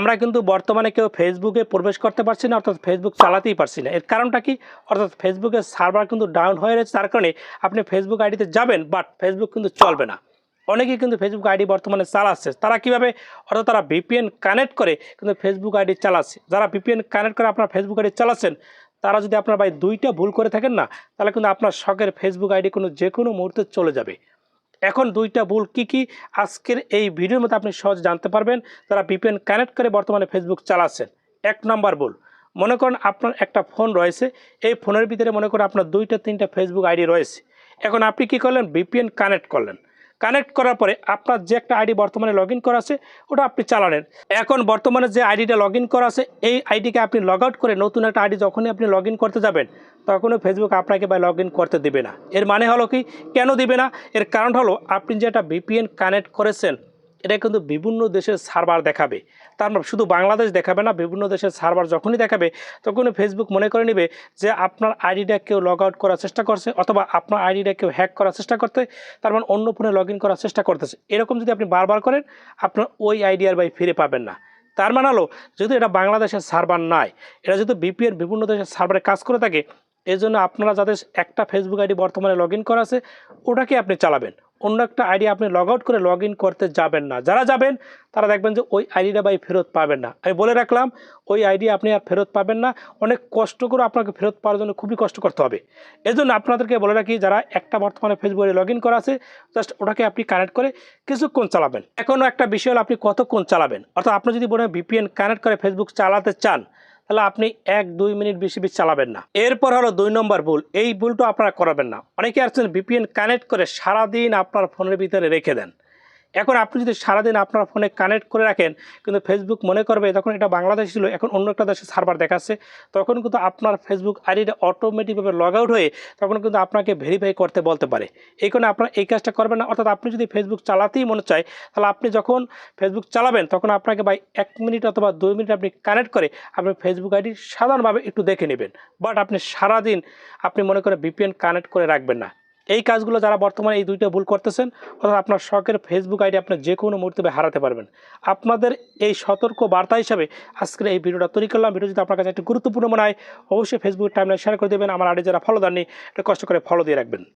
আমরা কিন্তু বর্তমানে কেউ ফেসবুকে প্রবেশ করতে পারছি না, অর্থাৎ ফেসবুক চালাতেই পারছি না। এর কারণটা কি? অর্থাৎ ফেসবুকের সার্ভার কিন্তু ডাউন হয়ে রয়েছে, তার কারণে আপনি ফেসবুক আইডিতে যাবেন বাট ফেসবুক কিন্তু চলবে না। অনেকেই কিন্তু ফেসবুক আইডি বর্তমানে চালাচ্ছে। তারা কীভাবে? অর্থাৎ তারা ভিপিএন কানেক্ট করে কিন্তু ফেসবুক আইডি চালাচ্ছে। যারা ভিপিএন কানেক্ট করে আপনার ফেসবুক আইডি চালাচ্ছেন, তারা যদি আপনার ভাই দুইটা ভুল করে থাকেন না, তাহলে কিন্তু আপনার শখের ফেসবুক আইডি কোনো যে কোনো মুহূর্তে চলে যাবে। এখন দুইটা ভুল কি কি? আজকের এই ভিডিওর মধ্যে আপনি সহজ জানতে পারবেন তারা ভিপিএন কানেক্ট করে বর্তমানে ফেসবুক চালাচ্ছেন। এক নম্বর ভুল, মনে করেন আপনার একটা ফোন রয়েছে, এই ফোনের ভিতরে মনে করেন আপনার দুইটা, তিনটা ফেসবুক আইডি রয়েছে। এখন আপনি কি করলেন? ভিপিএন কানেক্ট করলেন। কানেক্ট করার পরে আপনার যে একটা আইডি বর্তমানে লগ ইন করা আছে, ওটা আপনি চালালেন। এখন বর্তমানে যে আইডিটা লগ ইন করা আছে, এই আইডিকে আপনি লগ আউট করে নতুন একটা আইডি যখনই আপনি লগ করতে যাবেন তখনও ফেসবুক আপনাকে বা লগ করতে দেবে না। এর মানে হলো কি? কেন দিবে না? এর কারণ হলো আপনি যে একটা ভিপিএন কানেক্ট করেছেন এটা কিন্তু বিভিন্ন দেশের সার্ভার দেখাবে। তার মানে শুধু বাংলাদেশ দেখাবে না, বিভিন্ন দেশের সার্ভার যখনই দেখাবে তখনই ফেসবুক মনে করে নেবে যে আপনার আইডিটা কেউ লগ আউট করার চেষ্টা করছে অথবা আপনার আইডিটা কেউ হ্যাক করার চেষ্টা করতে, তার মানে অন্য ফোনে লগ করার চেষ্টা করতেছে। এরকম যদি আপনি বারবার করেন, আপনার ওই আইডিয়ার বাই ফিরে পাবেন না। তার মানে হলো, যেহেতু এটা বাংলাদেশের সার্ভার নাই এটা যেহেতু বিপিএন বিভিন্ন দেশের সার্ভারে কাজ করে থাকে এই জন্য আপনারা যাদের একটা ফেসবুক আইডি বর্তমানে লগ করা আছে, ওটাকে আপনি চালাবেন। অন্য একটা আইডি আপনি লগ আউট করে লগ ইন করতে যাবেন না। যারা যাবেন, তারা দেখবেন যে ওই আইডিটা ভাই ফেরত পাবেন না। আমি বলে রাখলাম, ওই আইডি আপনি আর ফেরত পাবেন না। অনেক কষ্ট করে আপনাকে ফেরত পাওয়ার জন্য খুবই কষ্ট করতে হবে। এই জন্য আপনাদেরকে বলে রাখি, যারা একটা বর্তমানে ফেসবুকে লগ ইন করা আছে জাস্ট ওটাকে আপনি কানেক্ট করে কিছুক্ষণ চালাবেন। এখনও একটা বিষয় হলো আপনি কতক্ষণ চালাবেন? অর্থাৎ আপনি যদি বলেন ভিপিএন কানেক্ট করে ফেসবুক চালাতে চান তাহলে আপনি এক, দুই মিনিট বেশি বেশি চালাবেন না। এরপর হলো দুই নম্বর ভুল। এই ভুলটা আপনারা করাবেন না। অনেকে আসছেন ভিপিএন কানেক্ট করে সারাদিন আপনার ফোনের ভিতরে রেখে দেন। এখন আপনি যদি সারাদিন আপনার ফোনে কানেক্ট করে রাখেন, কিন্তু ফেসবুক মনে করবে তখন এটা বাংলাদেশ ছিল, এখন অন্য একটা দেশে সার্ভার দেখাচ্ছে, তখন কিন্তু আপনার ফেসবুক আইডিটা অটোমেটিকভাবে লগ আউট হয়ে তখন কিন্তু আপনাকে ভেরিফাই করতে বলতে পারে। এই কারণে আপনার এই কাজটা করবেন না, অর্থাৎ আপনি যদি ফেসবুক চালাতেই মনে চায়, তাহলে আপনি যখন ফেসবুক চালাবেন, তখন আপনাকে বাই এক মিনিট অথবা দুই মিনিট আপনি কানেক্ট করে আপনি ফেসবুক আইডি সাধারণভাবে একটু দেখে নেবেন। বাট আপনি সারাদিন আপনি মনে করেন ভিপিএন কানেক্ট করে রাখবেন না। এই কাজগুলো যারা বর্তমানে এই দুইটা ভুল করতেছেন, অর্থাৎ আপনার শখের ফেসবুক আইডি আপনি যে কোনো মুহূর্তে হারাতে পারবেন। আপনাদের এই সতর্ক বার্তা হিসাবে আজকের এই ভিডিওটা তৈরি করলাম। ভিডিও যদি আপনার কাছে একটু গুরুত্বপূর্ণ মনে হয়, অবশ্যই ফেসবুক টাইমলাইন শেয়ার করে দেবেন। আমার আইডি যারা ফলো দেননি এটা কষ্ট করে ফলো দিয়ে রাখবেন।